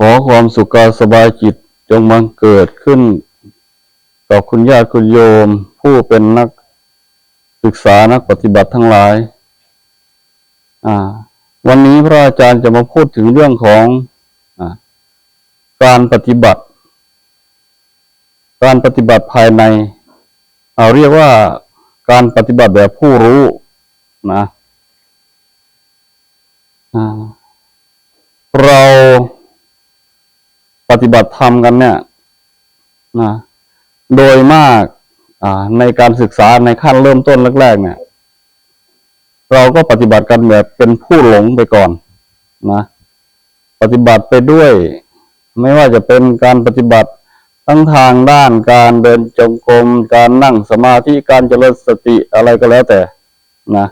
ขอความสุขกายสบายจิตจงบังเกิดขึ้นต่อคุณญาติคุณโยม ผู้เป็นนักศึกษานักปฏิบัติทั้งหลาย อ่า วันนี้พระอาจารย์จะมาพูดถึงเรื่องของอการปฏิบัติ การปฏิบัติภายใน เอาเรียกว่าการปฏิบัติแบบผู้รู้นะเรา ปฏิบัติธรรมกันเนี่ยนะโดยมากอ่าในการศึกษาในขั้นเริ่มต้นแรกๆเนี่ย เราก็ปฏิบัติกันแบบเป็นผู้หลงไปก่อนนะปฏิบัติไปด้วย ไม่ว่าจะเป็นการปฏิบัติทั้งทางด้านการเดินจงกรมการนั่งสมาธิการเจริญสติอะไรก็แล้วแต่นะ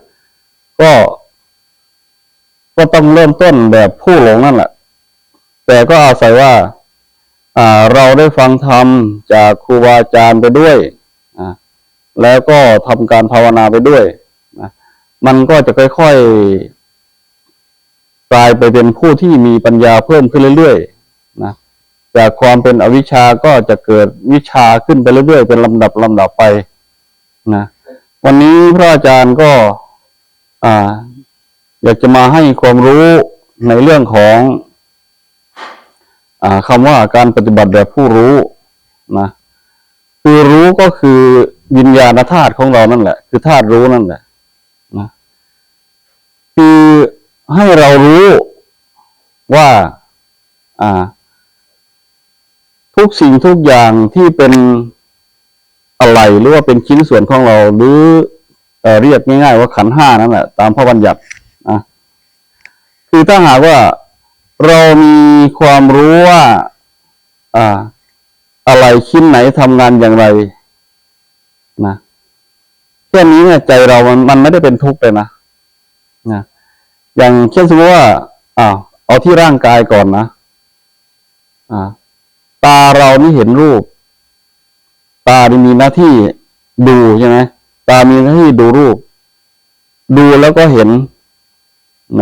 ก็ก็ต้องเริ่มต้นแบบผู้หลงนั่นแหละ แต่ก็อาศัยว่าอ่า เราได้ฟังธรรมจากครูบาอาจารย์ไปด้วยแล้วก็ทำการภาวนาไปด้วยนะมันก็จะค่อยๆกลายไปเป็นผู้ที่มีปัญญาเพิ่มขึ้นเรื่อยๆนะจากความเป็นอวิชชาก็จะเกิดวิชาขึ้นไปเรื่อยๆเป็นลำดับลำดับไปนะวันนี้พระอาจารย์ก็อ่า อยากจะมาให้ความรู้ในเรื่องของ คำว่าการปฏิบัติแบบผู้รู้นะคือรู้ก็คือวิญญาณธาตุของเรานั่นแหละ คือธาตุรู้นั่นแหละนะคือให้เรารู้ว่า อ่า ทุกสิ่งทุกอย่างที่เป็นอะไรหรือว่าเป็นชิ้นส่วนของเรา หรือเอเรียกง่ายๆว่าขันห้านั่นแหละตามพระบัญญัตินะคือถ้าหากว่า เรามีความรู้ว่าอ่า อะไรชิ้นไหนทำงานอย่างไรนะแค่นี้เนี่ยใจเรามันมันไม่ได้เป็นทุกข์เลยนะนะอย่างเช่นสมมติว่าอ่าเอาที่ร่างกายก่อนนะอ่า ตาเรานี่เห็นรูป ตานี่มีหน้าที่ดูใช่ไหมตามีหน้าที่ดูรูป ดูแล้วก็เห็น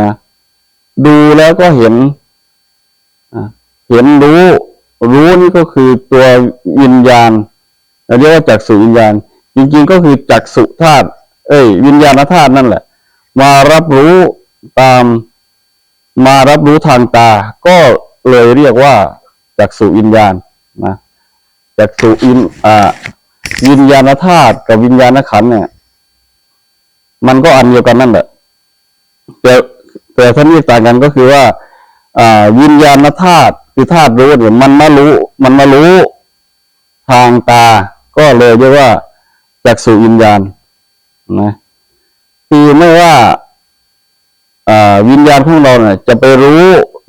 นะ ดูแล้วก็เห็น เห็นรู้ รู้นี่ก็คือตัววิญญาณเราเรียกว่าจักษุวิญญาณ จริงๆก็คือจักษุธาตุเอ้ย วิญญาณธาตุนั่นแหละ มารับรู้ตามมารับรู้ทางตา ก็เลยเรียกว่าจักษุวิญญาณนะจักษุอินอ่าวิญญาณธาตุกับวิญญาณขันเนี่ยมันก็อันเดียวกันนั่นแหละแต่แต่ท่านนี้ต่างกันก็คือว่า วิญญาณธาตุคือธาตุรู้เนี่ยมันมารู้ มันมารู้ทางตา ก็เลยเรียกว่าจักษุวิญญาณนะคือไม่ว่าวิญญาณของเราเนี่ยจะไปรู้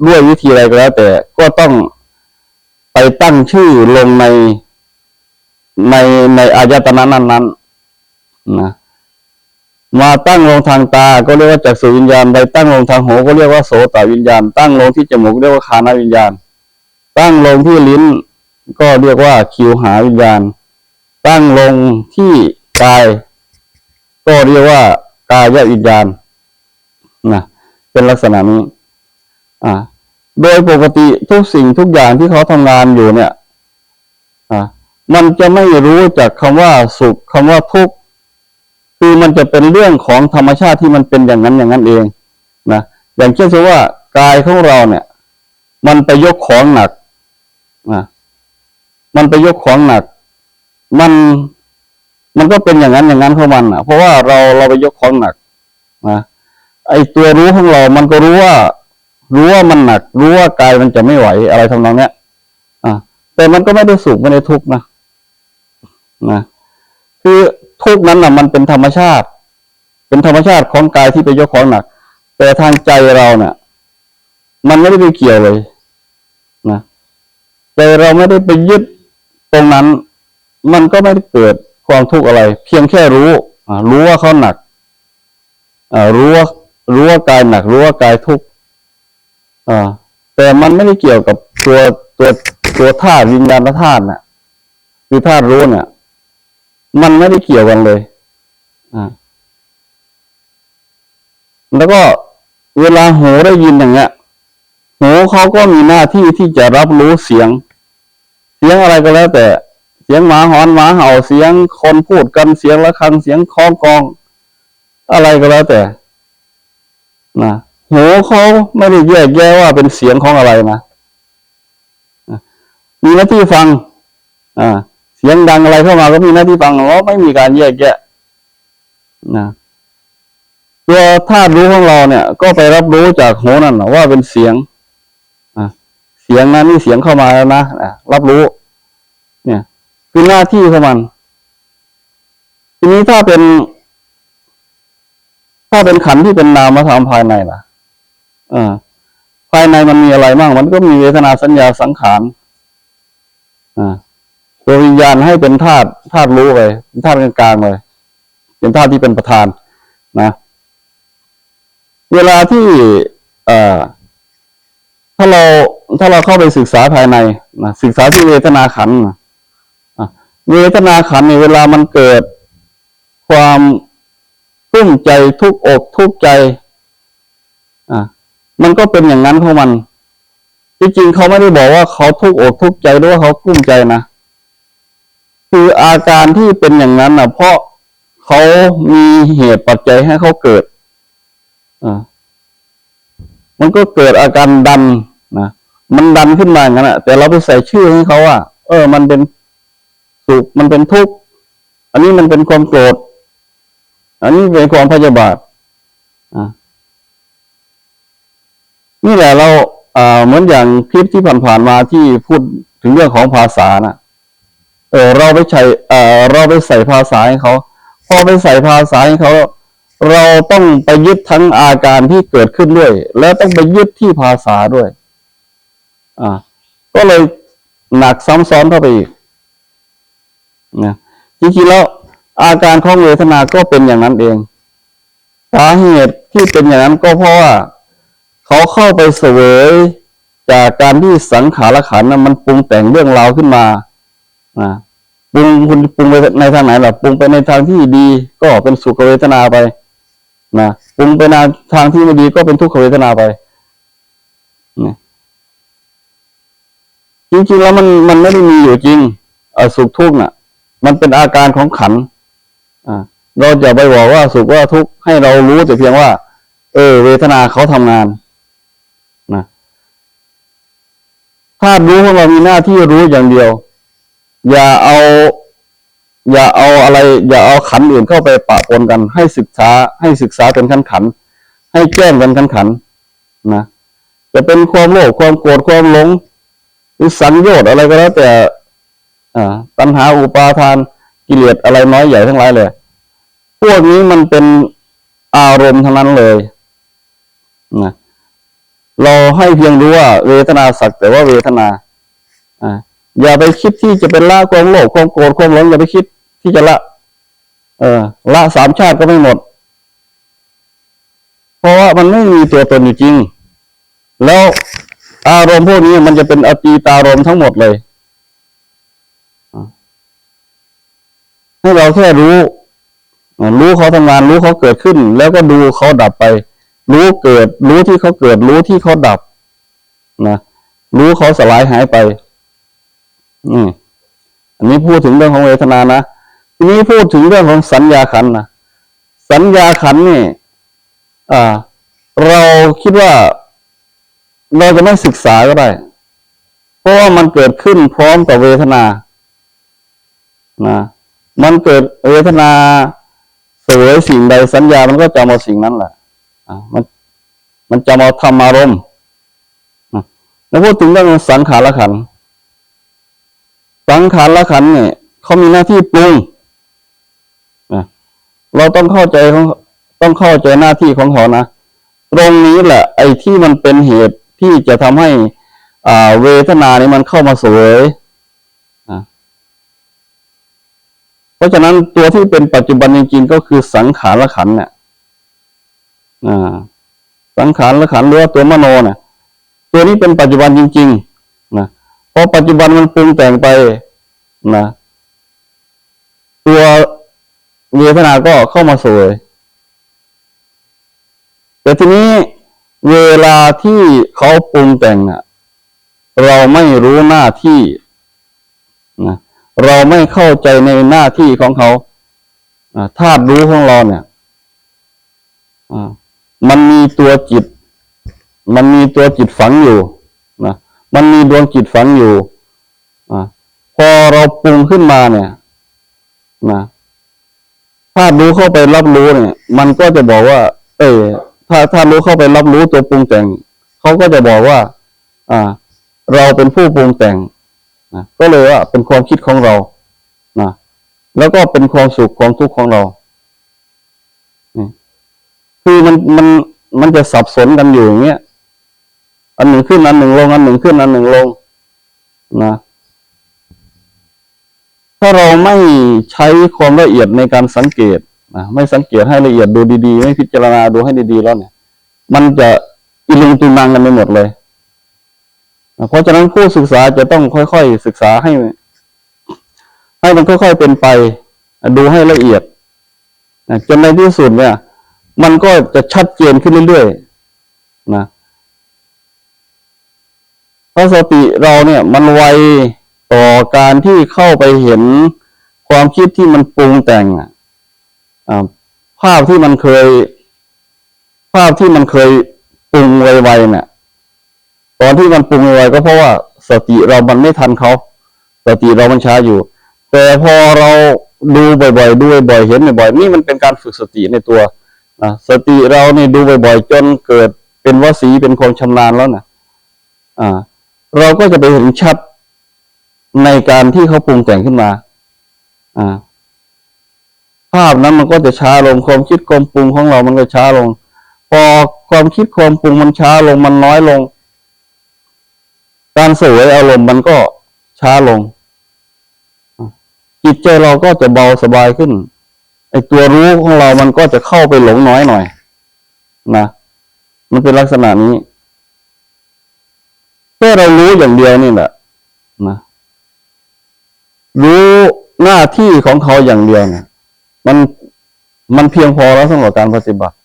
ด้วยวิธีอะไรก็แล้ว แต่ก็ต้องไปตั้งชื่อลงในในในอายตนะนั้นนั้นๆนะ มาตั้งลงทางตา ก็เรียกว่าจักษุวิญญาณไปตั้งลงทางหูก็เรียกว่าโสตวิญญาณ ตั้งลงที่จมูกเรียกว่าคานวิญญาณ ตั้งลงที่ลิ้น ก็เรียกว่าคิวหาวิญญาณ ตั้งลงที่กาย ก็เรียกว่ากายวิญญาณนะเป็นลักษณะนี้ อ่า โดยปกติทุกสิ่งทุกอย่างที่เขาทำงานอยู่เนี่ย อ่า มันจะไม่รู้จากคำว่าสุขคำว่าทุกข์ คือมันจะเป็นเรื่องของธรรมชาติที่มันเป็นอย่างนั้นอย่างนั้นเองนะอย่างเช่นสมมติว่ากายของเราเนี่ย มันไปยกของหนักนะมันไปยกของหนัก มันมันก็เป็นอย่างนั้นอย่างนั้นของมันอะ เพราะว่าเราเราไปยกของหนักนะไอตัวรู้ของเรา มันก็รู้ว่า รู้ว่ามันหนัก รู้ว่ากายมันจะไม่ไหวอะไรทำนองเนี้ยอ่าแต่มันก็ไม่ได้สุขไม่ได้ทุกข์นะนะคือ ทุกนั้นน่ะมันเป็นธรรมชาติ เป็นธรรมชาติของกายที่ไปยกของหนัก แต่ทางใจเราเนี่ยมันไม่ได้ไปเกี่ยวเลยนะแต่เราไม่ได้ไปยึดตรงนั้น มันก็ไม่ได้เกิดความทุกข์อะไร เพียงแค่รู้รู้ว่าเขาหนักรู้ว่ารู้ว่ากายหนัก รู้ว่ากายทุกข์แต่มันไม่ได้เกี่ยวกับตัวตัวตัวธาตุวิญญาณธาตุน่ะ คือธาตุรู้เนี่ย มันไม่ได้เกี่ยวกันเลยอ่าแล้วก็เวลาหูได้ยินอย่างเงี้ยหูเขาก็มีหน้าที่ที่จะรับรู้เสียง เสียงอะไรก็แล้วแต่ เสียงหมาหอนหมาเห่าเสียงคนพูดกันเสียงระฆังเสียงคล้องกอง อะไรก็แล้วแต่นะหูเขาไม่ได้แยกแยะว่าเป็นเสียงของอะไรนะมีหน้าที่ฟัง อ่า ยังดังอะไรเข้ามาก็มีหน้าที่ฟังเราไม่มีการแยกแยะนะตัวธาตุรู้ของเราเนี่ย ก็ไปรับรู้จากหูนั่นว่าเป็นเสียงอ่าเสียงนั้นนี่เสียงเข้ามาแล้วนะอะรับรู้ เนี่ย คือหน้าที่ของมัน ทีนี้ถ้าเป็น ถ้าเป็นขันที่เป็นนามธรรมภายในล่ะอ่าภายในมันมีอะไรบ้างมันก็มีเวทนาสัญญาสังขารอ่า ตัววิญญาณให้เป็นธาตุธาตุรู้ไปเป็นธาตุกลางๆเลยเป็นธาตุที่เป็นประธานนะ เวลาที่เอ่อถ้าเราถ้าเราเข้าไปศึกษาภายในนะศึกษาที่เวทนาขันนะเวทนาขันธ์เนี่ยเวลามันเกิด ความกลุ้มใจทุกอกทุกใจ อะมันก็เป็นอย่างนั้นของมัน ที่จริงเขาไม่ได้บอกว่าเขาทุกอกทุกใจหรือว่าเขากลุ้มใจนะ คืออาการที่เป็นอย่างนั้นนะเพราะเขามีเหตุปัจจัยให้เขาเกิดอ่ามันก็เกิดอาการดันนะมันดันขึ้นมาอย่างนั้นแหะแต่เราไปใส่ชื่อให้เขาว่าเออ มันเป็นสุขมันเป็นทุกข์อันนี้มันเป็นความโกรธอันนี้เป็นความพยาบาทอ่านี่แหละเราอ่าเหมือนอย่างคลิปที่ผ่านๆมาที่พูดถึงเรื่องของภาษาน่ะ ออเราไปใส่เออเราไปใส่ภาษาให้เขาพอไปใส่ภาษาให้เขาเราต้องไปยึดทั้งอาการที่เกิดขึ้นด้วย แล้วต้องไปยึดที่ภาษาด้วย อ่า ก็เลยหนักซ้ำซ้อนเข้าไปอีกนะจริงๆแล้วอาการของเวทนาก็เป็นอย่างนั้นเองสาเหตุที่เป็นอย่างนั้นก็เพราะว่าเขาเข้าไปเสวยจากการที่สังขารขันธ์นะมันปรุงแต่งเรื่องราวขึ้นมานะ ปรุงคุณปรุงไปในทางไหนล่ะปรุงไปในทางที่ดีก็เป็นสุขเวทนาไปนะปรุงไปในทางที่ไม่ดีก็เป็นทุกขเวทนาไปนะจริงๆแล้วมันมันไม่ได้มีอยู่จริงเออสุขทุกข์น่ะ มันเป็นอาการของขันอ่าเราจะไปบอกว่าสุขว่าทุกข์ให้เรารู้แต่เพียงว่า เออ เวทนาเขาทำงานนะถ้ารู้ของเรามีหน้าที่รู้อย่างเดียว อย่าเอา อย่าเอาอะไร อย่าเอาขันอื่นเข้าไปปะปนกัน ให้ศึกษา ให้ศึกษาเป็นขันขัน ให้แจ้งเป็นขันขันนะจะเป็นความโลภความโกรธความหลงหรือสังโยชน์อะไรก็แล้วแต่อ่าตัณหาอุปาทานกิเลสอะไรน้อยใหญ่ทั้งหลายเลย พวกนี้มันเป็นอารมณ์ทั้งนั้นเลยนะเราให้เพียงรู้ว่าเวทนาสักแต่ว่าเวทนาอ่า อย่าไปคิดที่จะเป็นละความโลภความโกรธความหลงอย่าไปคิดที่จะละ เออละสามชาติก็ไม่หมด เพราะว่ามันไม่มีตัวตนอยู่จริง แล้วอารมณ์พวกนี้มันจะเป็นอตีตารมณ์ทั้งหมดเลยให้เราแค่รู้รู้เขาทำงาน รู้เขาเกิดขึ้น แล้วก็ดูเขาดับไป รู้เกิด รู้ที่เขาเกิด รู้ที่เขาดับนะรู้เขาสลายหายไป อืมอันนี้พูดถึงเรื่องของเวทนานะทีนี้พูดถึงเรื่องของสัญญาขันนะสัญญาขันนี่ อ่า เราคิดว่า เราจะไม่ศึกษาก็ได้ เพราะว่ามันเกิดขึ้นพร้อมกับเวทนานะมันเกิดเวทนาเสวยสิ่งใดสัญญา มันก็จำเอาสิ่งนั้นแหละอ่ามัน มันจำเอาธรรมอารมณ์อะแล้วพูดถึงเรื่องสังขารขันธ์ สังขารละขันเนี่ยเขามีหน้าที่ปรุงนะเราต้องเข้าใจของต้องเข้าใจหน้าที่ของเขานะตรงนี้แหละ ไอ้ที่มันเป็นเหตุที่จะทำให้อ่าเวทนานี้มันเข้ามาเสวยอะเพราะฉะนั้นตัวที่เป็นปัจจุบันจริงๆก็คือสังขารละขันเนี่ยสังขารละขันหรือว่าตัวมโนเนี่ยตัวนี้เป็นปัจจุบันจริง ๆ นะพอปัจจุบันมันปรุงแต่งไปนะตัวเวทนาก็เข้ามาสวย แต่ทีนี้เวลาที่เขาปรุงแต่งน่ะเราไม่รู้หน้าที่นะเราไม่เข้าใจในหน้าที่ของเขาอ่าธาตุรู้ของเราเนี่ยมันมีตัวจิต มันมีตัวจิตฝังอยู่ มันมีดวงจิตฝังอยู่อ่าพอเราปรุงขึ้นมาเนี่ยนะธารู้เข้าไปรับรู้เนี่ย มันก็จะบอกว่า เออถ้าถ้ารู้เข้าไปรับรู้ตัวปรุงแต่งเขาก็จะบอกว่า อ่า เราเป็นผู้ปรุงแต่งนะก็เลยว่าเป็นความคิดของเรานะแล้วก็เป็นความสุขความทุกข์ของเรานี่คือมันมันมันจะสับสนกันอยู่อย่างเงี้ย อันหนึ่งขึ้นอันหนึ่งลง อันหนึ่งขึ้นอันหนึ่งลงนะ ถ้าเราไม่ใช้ความละเอียดในการสังเกตนะไม่สังเกตให้ละเอียดดูดีๆ ไม่พิจารณาดูให้ดีๆแล้วเนี่ย มันจะอิลุงตุนังกันไปหมดเลยนะเพราะฉะนั้นผู้ศึกษาจะต้องค่อยๆศึกษาให้ ให้มันค่อยๆเป็นไปดูให้ละเอียดนะจนในที่สุดเนี่ย มันก็จะชัดเจนขึ้นเรื่อยๆนะ พราะสติเราเนี่ยมันไวต่อการที่เข้าไปเห็นความคิดที่มันปรุงแต่งอะภาพที่มันเคย ภาพที่มันเคยปรุงไวๆเนี่ยตอนที่มันปรุงไวก็เพราะว่าสติเรามันไม่ทันเขาสติเรามันช้าอยู่ แต่พอเราดูบ่อยๆดูบ่อยเห็นบ่อยๆนี่มันเป็นการฝึกสติในตัวนะสติเรานี่ดูบ่อยๆจนเกิดเป็นวสีเป็นความชำนาญแล้วนะอ่า เราก็จะไปเห็นชัดในการที่เขาปรุงแต่งขึ้นมา อ่า ภาพนั้นมันก็จะช้าลงความคิดความปรุงของเรามันก็ช้าลง พอความคิดความปรุงมันช้าลงมันน้อยลง การสวยอารมณ์มันก็ช้าลง จิตใจเราก็จะเบาสบายขึ้นไอตัวรู้ของเรามันก็จะเข้าไปหลงน้อยหน่อย นะ มันเป็นลักษณะนี้ แค่เรารู้อย่างเดียวนี่แหละนะรู้หน้าที่ของเขาอย่างเดียวเนี่ยมันมันเพียงพอแล้วสำหรับการปฏิบัติ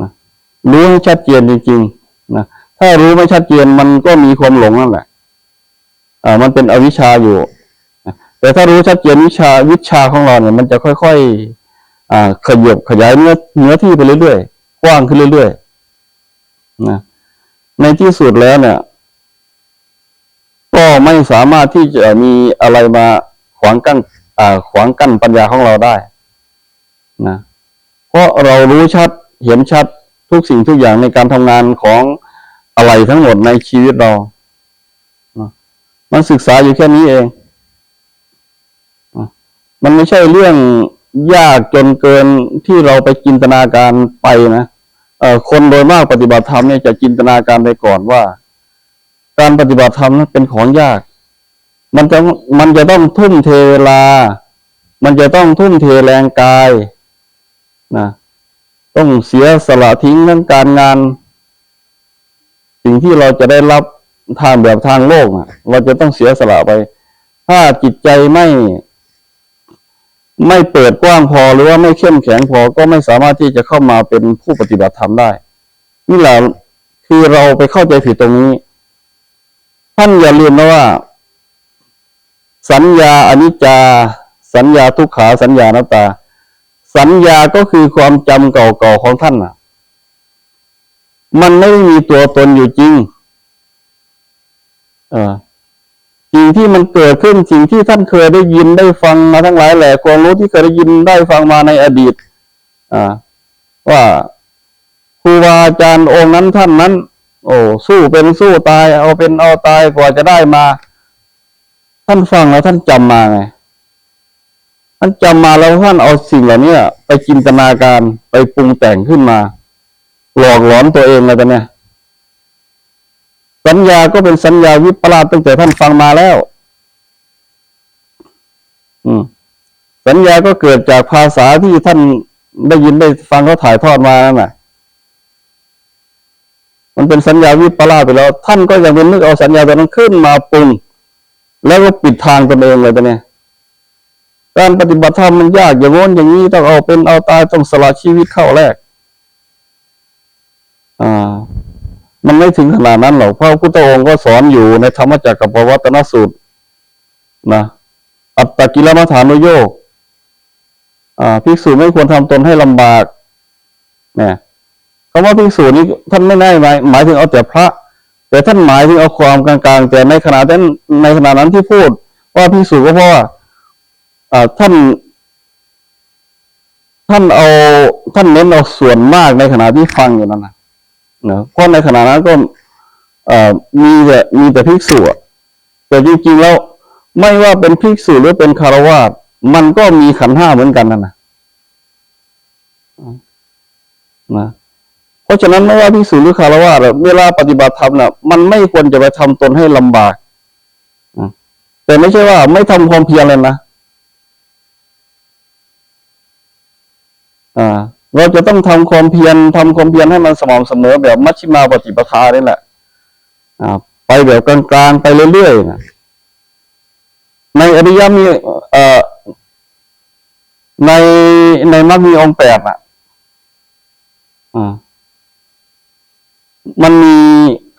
นะรู้ให้ชัดเจนจริงๆนะถ้ารู้ไม่ชัดเจนมันก็มีความหลงนั่นแหละอ่ามันเป็นอวิชชาอยู่นะแต่ถ้ารู้ชัดเจนวิชาวิชาของเราเนี่ยมันจะค่อยๆอ่าขยบขยายเนื้อเนื้อที่ไปเรื่อยๆกว้างขึ้นเรื่อยๆนะ ในที่สุดแล้วเนี่ย ก็ไม่สามารถที่จะมีอะไรมาขวางกั้นอ่าขวางกั้นปัญญาของเราได้นะเพราะเรารู้ชัดเห็นชัดทุกสิ่งทุกอย่างในการทำงานของอะไรทั้งหมดในชีวิตเรานะมันศึกษาอยู่แค่นี้เองนะมันไม่ใช่เรื่องยากจนเกินที่เราไปจินตนาการไปนะเคนโดยมากปฏิบัติธรรมเนี่ยจะจินตนาการไปก่อนว่า การปฏิบัติธรรมนั้นเป็นของยาก มันจะมันจะต้องทุ่มเทเวลา มันจะต้องทุ่มเทแรงกายนะต้องเสียสละทิ้งทั้งการงาน สิ่งที่เราจะได้รับทางแบบทางโลกอะเราจะต้องเสียสละไป ถ้าจิตใจไม่ ไม่เปิดกว้างพอหรือว่าไม่เข้มแข็งพอก็ไม่สามารถที่จะเข้ามาเป็นผู้ปฏิบัติธรรมได้ นี่แหละคือเราไปเข้าใจผิดตรงนี้ ท่านอย่าลืมนะว่า สัญญาอนิจจา สัญญาทุกขาสัญญานัตตา สัญญาก็คือความจำเก่าๆของท่านน่ะ มันไม่มีตัวตนอยู่จริง เออ สิ่งที่มันเกิดขึ้นสิ่งที่ท่านเคยได้ยินได้ฟังมาทั้งหลายแหล่ความรู้ที่เคยได้ยินได้ฟังมาในอดีต อ่า ว่าครูบาอาจารย์องค์นั้นท่านนั้น โอ้สู้เป็นสู้ตาย เอาเป็นเอาตายกว่าจะได้มา ท่านฟังแล้วท่านจำมาไงท่านจำมาแล้วท่านเอาสิ่งเหล่านี้ไปจินตนาการไปปรุงแต่งขึ้นมา หลอกหลอนตัวเองเลยตอนเนี้ย สัญญาก็เป็นสัญญาวิปลาสตั้งแต่ท่านฟังมาแล้ว อืม สัญญาก็เกิดจากภาษาที่ท่านได้ยินได้ฟังเขาถ่ายทอดมานั่นแหละมันเป็นสัญญาวิปลาสไปแล้ว ท่านก็ยังเป็นนึกเอาสัญญาตัวนั้นขึ้นมาปรุงแล้วก็ปิดทางตนเองเลยตอนเนี้ยการปฏิบัติธรรมมันยากอย่างโน้นอย่างนี้ต้องเอาเป็นเอาตายต้องสละชีวิตเข้าแรก อ่า มันไม่ถึงขนาดนั้นหรอกพระพุทธองค์ก็สอนอยู่ในธรรมจักรกับปวัตนสูตรนะอัตตกิลมัฐานโยกอ่าภิกษุไม่ควรทำตนให้ลำบากเนี่ยคำว่าภิกษุนี้ท่านไม่ได้หมายหมายถึงเอาแต่พระ แต่ท่านหมายถึงเอาความกลางๆ แต่ในขณะนั้นในขณะนั้นที่พูด ว่าภิกษุก็เพราะว่าอ่าท่าน ท่านเอาท่านเน้นเอาส่วนมากในขณะที่ฟังอยู่นั่นนะ นะเพราะในขณะนั้นก็มีแต่มีแต่ภิกษุแต่จริงๆแล้วไม่ว่าเป็นภิกษุหรือเป็นคารวาสมันก็มีขันห้าเหมือนกันนั่นนะนะเพราะฉะนั้นไม่ว่าภิกษุหรือคารวาสเวลาปฏิบัติธรรมน่ะ มันไม่ควรจะไปทำตนให้ลำบากแต่ไม่ใช่ว่าไม่ทำความเพียรเลยนะอ่า เราจะต้องทำความเพียรทำความเพียรให้มันสม่ำเสมอแบบมัชฌิมาปฏิปทานี่แหละอ่าไปแบบกลางๆไปเรื่อยๆนะในอริยมีเอ่อในในมรรคมีองค์แปดอะมันมี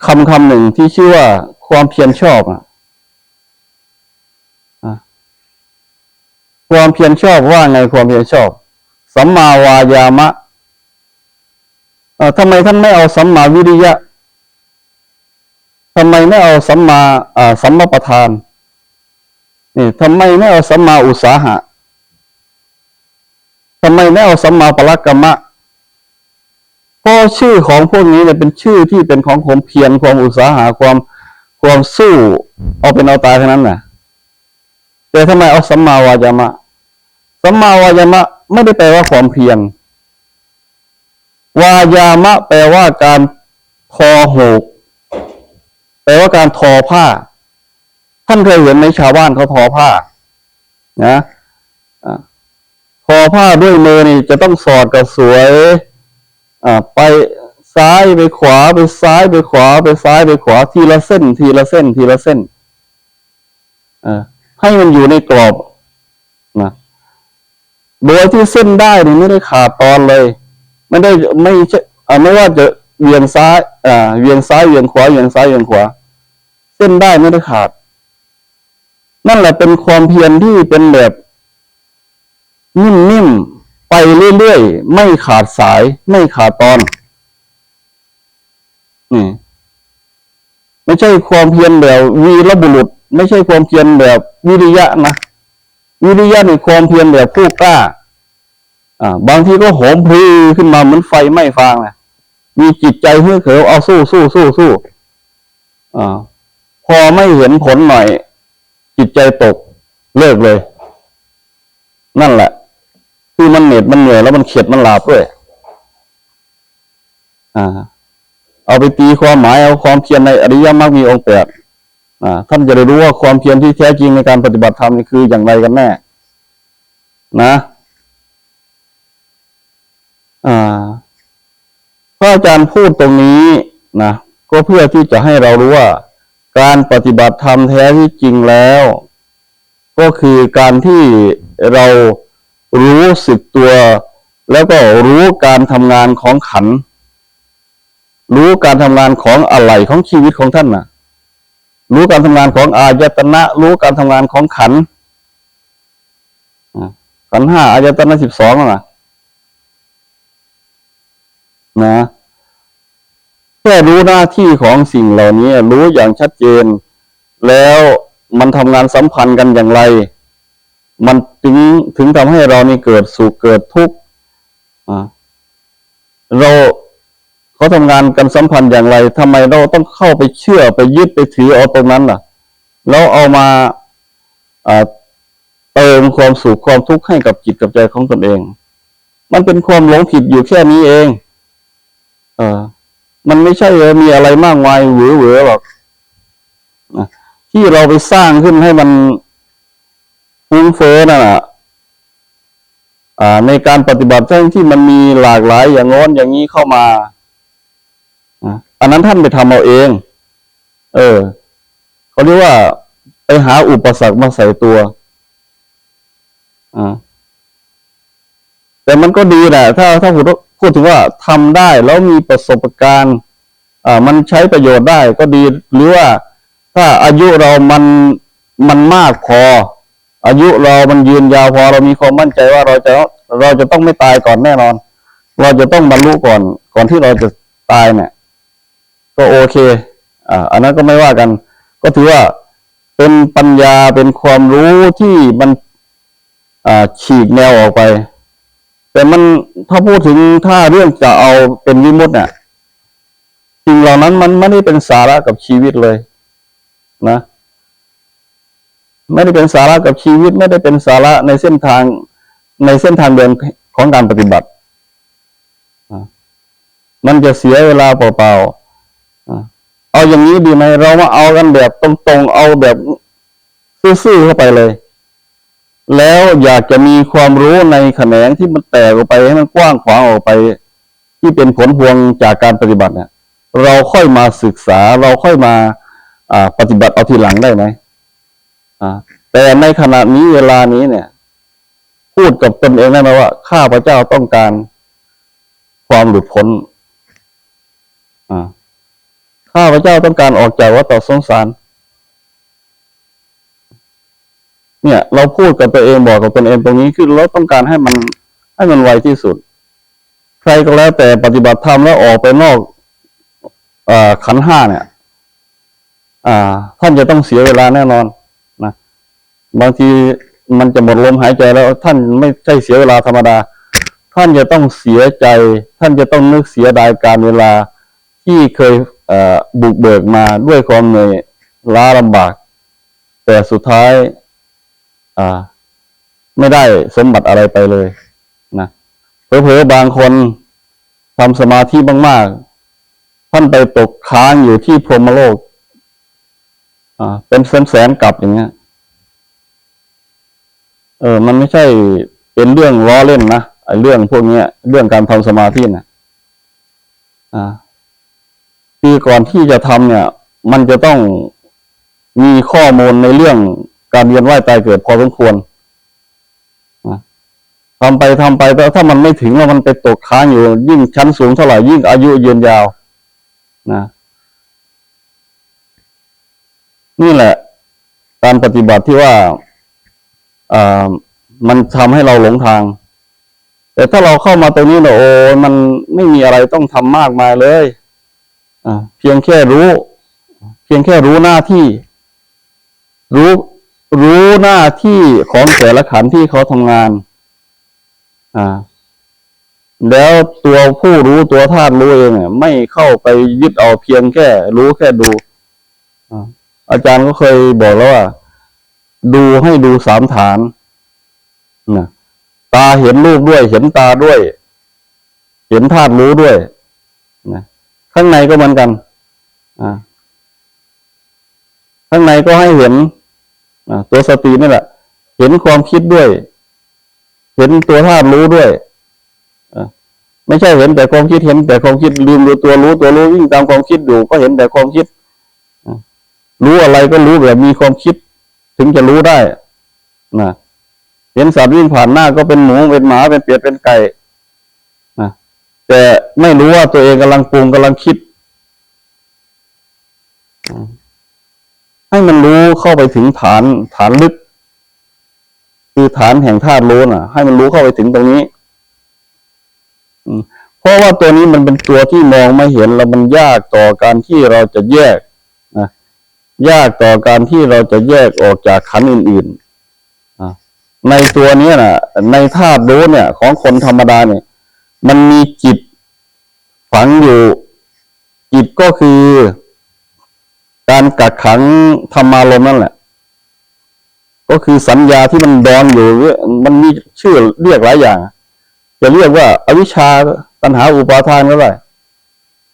คำคำหนึ่งที่ชื่อว่าความเพียรชอบอะความเพียรชอบว่าไงความเพียรชอบ สัมมาวายามะเอ่อทำไมท่านไม่เอาสัมมาวิริยะทำไมไม่เอาสัมมาอ่าสัมมาประธานนี่ทำไมไม่เอาสัมมาอุตสาหะทำไมไม่เอาสัมมาปรักกรรมะเพราะชื่อของพวกนี้เนี่ยเป็นชื่อที่เป็นของความเพียรความอุตสาหะความความสู้ เอาเป็นเอาตายเท่านั้นน่ะแต่ทำไมเอาสัมมาวายามะ สัมมาวายามะไม่ได้แปลว่าความเพียรวายามะ แปลว่าการทอหก แปลว่าการทอผ้า ท่านเคยเห็นไหมชาวบ้านเขาทอผ้า นะทอผ้าด้วยมือนี่จะต้องสอดกับสวย อ่า ไปซ้ายไปขวาไปซ้ายไปขวาไปซ้ายไปขวาทีละเส้น ทีละเส้น ทีละเส้น อ่าให้มันอยู่ในกรอบ โดยที่เส้นได้นี่ไม่ได้ขาดตอนเลย ไม่ได้ไม่ใช่อ่าไม่ว่าจะเวียงซ้ายอ่าเวียงซ้ายเวียงขวาเวียงซ้ายเวียงขวา เส้นได้ไม่ได้ขาด นั่นแหละเป็นความเพียรที่เป็นแบบนิ่มๆไปเรื่อยๆไม่ขาดสาย ไม่ขาดตอนนี่ไม่ใช่ความเพียรแบบวีรบุรุษ ไม่ใช่ความเพียรแบบวิริยะนะ วิริยะนี่ความเพียรแบบผู้กล้าอ่าบางทีก็โหมพลีขึ้นมาเหมือนไฟไหม้ฟางนะมีจิตใจเพื่อเขวเอาสู้สู้สู้สู้อ่าพอไม่เห็นผลหน่อย จิตใจตกเลิกเลย นั่นแหละ คือมันเหน็ดมันเหนื่อยแล้วมันเข็ดมันหลาบด้วยอ่า เอาไปตีความหมายเอาความเพียรในอริยมรรคมีองค์แปด ท่านจะได้รู้ว่าความเพียรที่แท้จริงในการปฏิบัติธรรมนี่คืออย่างไรกันแน่ นะอ่าพระอาจารย์พูดตรงนี้นะก็เพื่อที่จะให้เรารู้ว่า การปฏิบัติธรรมแท้ที่จริงแล้ว ก็คือการที่เรารู้สึกตัว แล้วก็รู้การทำงานของขัน รู้การทำงานของอะไรของชีวิตของท่านน่ะ รู้การทำงานของอายตนะ รู้การทำงานของขันขันห้าอายตนะสิบสองน่ะนะแค่รู้หน้าที่ของสิ่งเหล่านี้ รู้อย่างชัดเจน แล้วมันทำงานสัมพันธ์กันอย่างไร มันถึงถึงทำให้เรานี่เกิดสุขเกิดทุกข์เรา เขาทำงานกันสัมพันธ์อย่างไรทำไมเราต้องเข้าไปเชื่อไปยึดไปถือเอาตรงนั้นล่ะ แล้วเอามาเติมความสุขความทุกข์ให้กับจิตกับใจของตนเอง มันเป็นความหลงผิดอยู่แค่นี้เอง เออ มันไม่ใช่เออมีอะไรมากมายหวือหวอหรอกที่เราไปสร้างขึ้นให้มันฟุ้งเฟ้อน่ะอ่าในการปฏิบัติทั้งที่มันมีหลากหลายอย่างโน้นอย่างนี้เข้ามา อันนั้นท่านไปทำเอาเอง เออเขาเรียกว่าไปหาอุปสรรคมาใส่ตัว อ่า แต่มันก็ดีแหละถ้าถ้าพูดพูพูดถึงว่าทำได้แล้วมีประสบการณ์ อ่า มันใช้ประโยชน์ได้ก็ดี หรือว่า ถ้าอายุเรามันมันมากพอ อายุเรามันยืนยาวพอเรามีความมั่นใจว่าเราจะเราจะต้องไม่ตายก่อนแน่นอน เราจะต้องบรรลุก่อน ก่อนที่เราจะตายเนี่ย ก็โอเค อ่า อันนั้นก็ไม่ว่ากัน ก็ถือว่าเป็นปัญญาเป็นความรู้ที่มัน อ่า ฉีกแนวออกไป แต่มันถ้าพูดถึงถ้าเรื่องจะเอาเป็นวิมุตต์เนี่ยสิ่งเหล่านั้นมันไม่ได้เป็นสาระกับชีวิตเลย นะไม่ได้เป็นสาระกับชีวิตไม่ได้เป็นสาระในเส้นทางในเส้นทางเดินของการปฏิบัติ มันจะเสียเวลาเปล่าๆอ่า เอาอย่างนี้ดีไหมเรามาเอากันแบบตรงๆ เอาแบบซื่อๆเข้าไปเลย แล้วอยากจะมีความรู้ในแขนงที่มันแตกออกไปให้มันกว้างขวางออกไป ที่เป็นผลพวงจากการปฏิบัติเนี่ยเราค่อยมาศึกษา เราค่อยมา อ่า ปฏิบัติเอาทีหลังได้ไหมอ่า แต่ในขณะนี้เวลานี้เนี่ย พูดกับตนเองได้ไหมว่าข้าพระเจ้าต้องการความหลุดพ้น อ่า ข้าพเจ้าต้องการออกจากวัฏสงสาร เนี่ย เราพูดกับตัวเองบอกกับตนเองตรงนี้คือเราต้องการให้มัน ให้มันไวที่สุด ใครก็แล้วแต่ปฏิบัติธรรมแล้วออกไปนอกอ่าขันห้าเนี่ย อ่า ท่านจะต้องเสียเวลาแน่นอนนะบางทีมันจะหมดลมหายใจแล้ว ท่านไม่ใช่เสียเวลาธรรมดา ท่านจะต้องเสียใจ ท่านจะต้องนึกเสียดายการเวลา ที่เคยเบุกเบิกมาด้วยความเหนื่อยล้าลำบาก แต่สุดท้ายไม่ได้สมบัติอะไรไปเลยนะเผลอๆบางคนทำสมาธิมากๆ ท่านไปตกค้างอยู่ที่พรหมโลกเป็นแสนๆกลับอย่างเงี้ยเออ มันไม่ใช่เป็นเรื่องล้อเล่นนะไอ้เรื่องพวกเนี้ย เรื่องการทำสมาธิน่ะ อ่า คือก่อนที่จะทำเนี่ย มันจะต้องมีข้อมูลในเรื่องการเวียนว่ายตายเกิดพอสมควรนะทำไปทำไปแล้วถ้ามันไม่ถึงแล้วมันไปตกค้างอยู่ ยิ่งชั้นสูงเท่าไหร่ยิ่งอายุยืนยาวนะนี่แหละ การปฏิบัติที่ว่าอ่ามันทำให้เราหลงทาง แต่ถ้าเราเข้ามาตรงนี้เนี่ยโอ้มันไม่มีอะไรต้องทำมากมายเลย เพียงแค่รู้ เพียงแค่รู้หน้าที่ รู้รู้หน้าที่ของแต่ละขันที่เขาทำงาน อ่า แล้วตัวผู้รู้ตัวธาตุรู้เองเนี่ยไม่เข้าไปยึดเอาเพียงแค่ รู้แค่ดูอาจารย์ก็เคยบอกแล้วว่า ดูให้ดูสามฐานนะตาเห็นรูปด้วย เห็นตาด้วย เห็นธาตุรู้ด้วย ข้างในก็เหมือนกันอ่าข้างในก็ให้เห็นอ่าตัวสตินี่แหละ เห็นความคิดด้วย เห็นตัวธาตุรู้ด้วยอ่าไม่ใช่เห็นแต่ความคิดเห็น แต่ความคิดลืมดูตัวรู้ตัวรู้วิ่งตามความคิดอยู่ ก็เห็นแต่ความคิดรู้อะไรก็รู้แบบมีความคิด ถึงจะรู้ได้นะเห็นสัตว์วิ่งผ่านหน้าก็เป็นหมูเป็นหมาเป็นเป็ดเป็นไก่ แต่ไม่รู้ว่าตัวเองกำลังปรุงกำลังคิด ให้มันรู้เข้าไปถึงฐานฐานลึก คือฐานแห่งธาตุรู้น่ะ ให้มันรู้เข้าไปถึงตรงนี้เพราะว่าตัวนี้มันเป็นตัวที่มองไม่เห็นแล้วมันยากต่อการที่เราจะแยกนะยากต่อการที่เราจะแยกออกจากขันอื่นๆในตัวนี้ยนะในธาตุรู้เนี่ย ของคนธรรมดาเนี่ย มันมีจิตฝังอยู่ จิตก็คือ การกักขังธรรมารมณ์นั่นแหละ ก็คือสัญญาที่มันดองอยู่มันมีชื่อเรียกหลายอย่าง จะเรียกว่าอวิชชาตัณหาอุปาทานก็ได้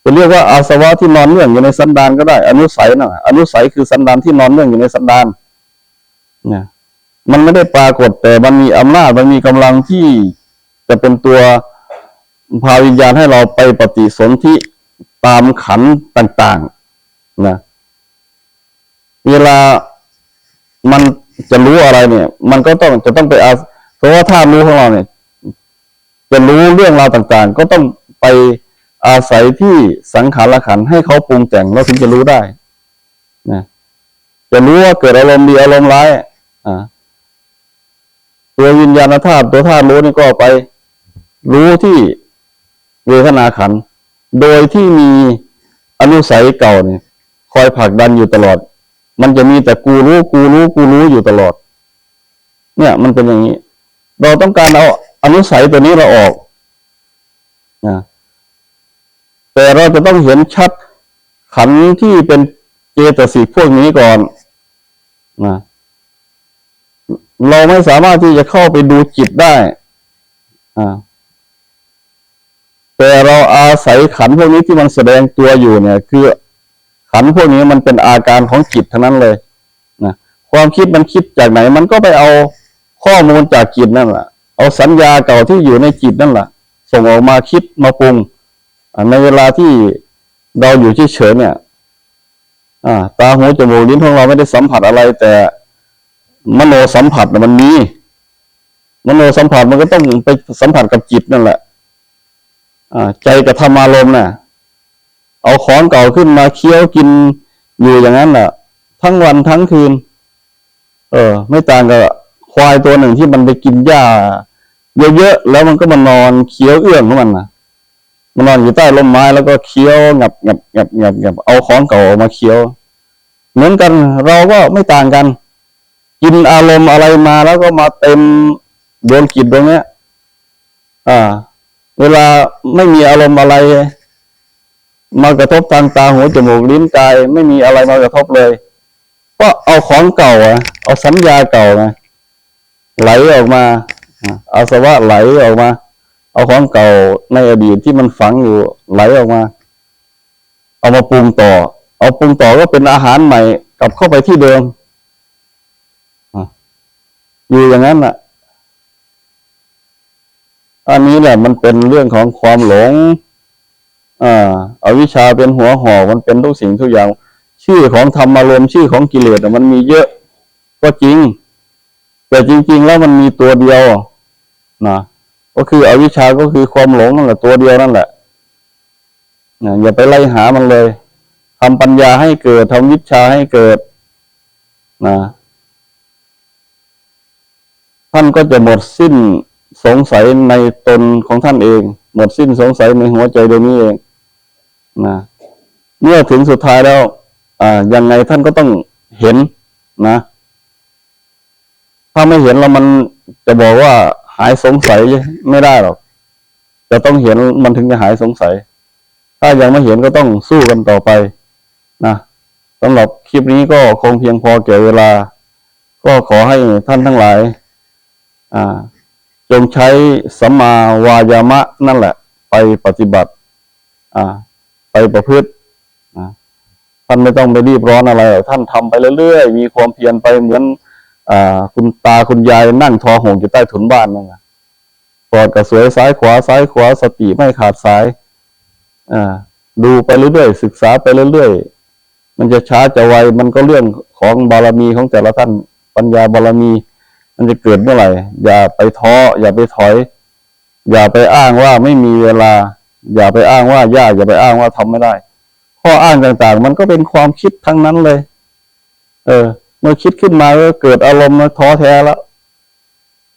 จะเรียกว่าอาสวะที่นอนเนื่องอยู่ในสันดานก็ได้ อนุสัยนะอนุสัยคือสันดานที่นอนเนื่องอยู่ในสันดานเนี่ยมันไม่ได้ปรากฏแต่มันมีอำนาจมันมีกำลังที่จะเป็นตัว พาวิญญาณให้เราไปปฏิสนธิตามขันต่าง ๆ นะ เวลามันจะรู้อะไรเนี่ย มันก็ต้องจะต้องไปอาเพราะว่าถ้ารู้ของเราเนี่ย จะรู้เรื่องราวต่าง ๆ ก็ต้องไปอาศัยที่สังขารขันให้เขาปรุงแต่งเราถึงจะรู้ได้นะจะรู้ว่าเกิดอารมณ์ดีอารมณ์ร้ายอ่าตัววิญญาณธาตุตัวธาตุรู้นี่ก็ไปรู้ที่ เวทนาขัน โดยที่มีอนุสัยเก่าเนี่ยคอยผลักดันอยู่ตลอด มันจะมีแต่กูรู้กูรู้กูรู้อยู่ตลอด เนี่ย มันเป็นอย่างนี้ เราต้องการเอาอนุสัยตัวนี้เราออกนะแต่เราจะต้องเห็นชัดขันที่เป็นเจตสิกพวกนี้ก่อนนะเราไม่สามารถที่จะเข้าไปดูจิตได้ อ่า แต่เราอาศัยขันพวกนี้ที่มันแสดงตัวอยู่เนี่ย คือขันพวกนี้มันเป็นอาการของจิตทั้งนั้นเลยนะความคิดมันคิดจากไหน มันก็ไปเอาข้อมูลจากจิตนั่นแหละเอาสัญญาเก่าที่อยู่ในจิตนั่นแหละส่งออกมาคิดมาปรุงในเวลาที่เราอยู่เฉยๆเนี่ยตาหูจมูกลิ้นของเราไม่ได้สัมผัสอะไร แต่มโนสัมผัสมันมีมโนสัมผัสมันก็ต้องไปสัมผัสกับจิตนั่นแหละ ใจกับธรรมารมณ์น่ะ เอาของเก่าขึ้นมาเคี้ยวกินอยู่อย่างนั้นแหละทั้งวันทั้งคืน เออ ไม่ต่างกับควายตัวหนึ่งที่มันไปกินหญ้าเยอะๆแล้วมันก็มานอนเคี้ยวเอื้องของมันนะมันนอนอยู่ใต้ร่มไม้แล้วก็เคี้ยวงับงับงับงับงับเอาของเก่าออกมาเคี้ยว เหมือนกันเราก็ไม่ต่างกัน กินอารมณ์อะไรมาแล้วก็มาเต็มดวงจิตตรงเนี้ย อ่า เวลาไม่มีอารมณ์อะไร มากระทบทางตาหูจมูกลิ้นกาย ไม่มีอะไรมากระทบเลย ก็เอาของเก่าอะเอาสัญญาเก่านะไหลออกมาอาสวะไหลออกมา เอาของเก่าในอดีตที่มันฝังอยู่ไหลออกมา เอามาปรุงต่อ เอาปรุงต่อก็เป็นอาหารใหม่กลับเข้าไปที่เดิมอยู่อย่างนั้นน่ะ อันนี้แหละมันเป็นเรื่องของความหลง อ่าอาวิชชาเป็นหัวหอกมันเป็นทุกสิ่งทุกอย่าง ชื่อของธรรมารมชื่อของกิเลสมันมีเยอะก็จริง แต่จริง ๆ แล้วมันมีตัวเดียวนะก็คืออวิชชาก็คือความหลงนั่นแหละตัวเดียวนั่นแหละนะอย่าไปไล่หามันเลยทำปัญญาให้เกิดทำวิชาให้เกิดนะท่านก็จะหมดสิ้น สงสัยในตนของท่านเอง หมดสิ้นสงสัยในหัวใจดวงนี้เองนะเมื่อถึงสุดท้ายแล้ว อ่ายังไงท่านก็ต้องเห็นนะ ถ้าไม่เห็นแล้วมันจะบอกว่าหายสงสัยไม่ได้หรอกจะต้องเห็นมันถึงจะหายสงสัย ถ้ายังไม่เห็นก็ต้องสู้กันต่อไปนะสำหรับคลิปนี้ก็คงเพียงพอแก่เวลา ก็ขอให้ท่านทั้งหลาย อ่า จงใช้สัมมาวายามะนั่นแหละ ไปปฏิบัติ อ่า ไปประพฤติท่านไม่ต้องไปรีบร้อนอะไรท่านทำไปเรื่อยๆมีความเพียรไปเหมือน อ่า คุณตาคุณยายนั่งทอหงอยู่ใต้ถุนบ้านนั่นแหละกอดกระสวยซ้ายขวาซ้ายขวาสติไม่ขาดสาย อ่า ดูไปเรื่อยๆศึกษาไปเรื่อยๆมันจะช้าจะไวมันก็เรื่องของบารมีของแต่ละท่านปัญญาบารมี มันจะเกิดเมื่อไหร่ อย่าไปท้อ อย่าไปถอย อย่าไปอ้างว่าไม่มีเวลา อย่าไปอ้างว่ายาก อย่าไปอ้างว่าทำไม่ได้ ข้ออ้างต่างๆ มันก็เป็นความคิดทั้งนั้นเลย เออ เมื่อคิดขึ้นมาก็เกิดอารมณ์ท้อแท้แล้ว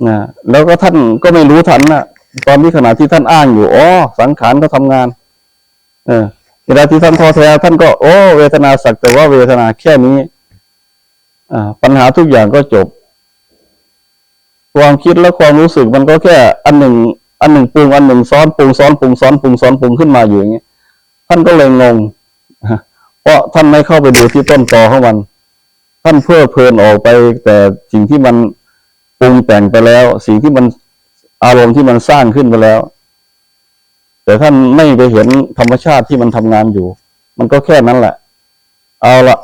นะแล้วก็ท่านก็ไม่รู้ทันนะตอนที่ขณะที่ท่านอ้างอยู่อ๋อสังขารก็ทำงาน เออเวลาที่ท่านท้อแท้ท่านก็โอ้เวทนาสักแต่ว่าเวทนาแค่นี้ อ่า ปัญหาทุกอย่างก็จบ ความคิดและความรู้สึกมันก็แค่อันหนึ่ง อันหนึ่งปรุงอันหนึ่งซ้อนปรุงซ้อนปรุงซ้อนปรุงซ้อนปรุงขึ้นมาอยู่อย่างนี้ท่านก็เลยงงเพราะท่านไม่เข้าไปดูที่ต้นตอของมัน ท่านเพื่อเพลินออกไป แต่สิ่งที่มันปรุงแต่งไปแล้ว สิ่งที่มันอารมณ์ที่มันสร้างขึ้นไปแล้ว แต่ท่านไม่ไปเห็นธรรมชาติที่มันทำงานอยู่ มันก็แค่นั้นแหละ เอาละ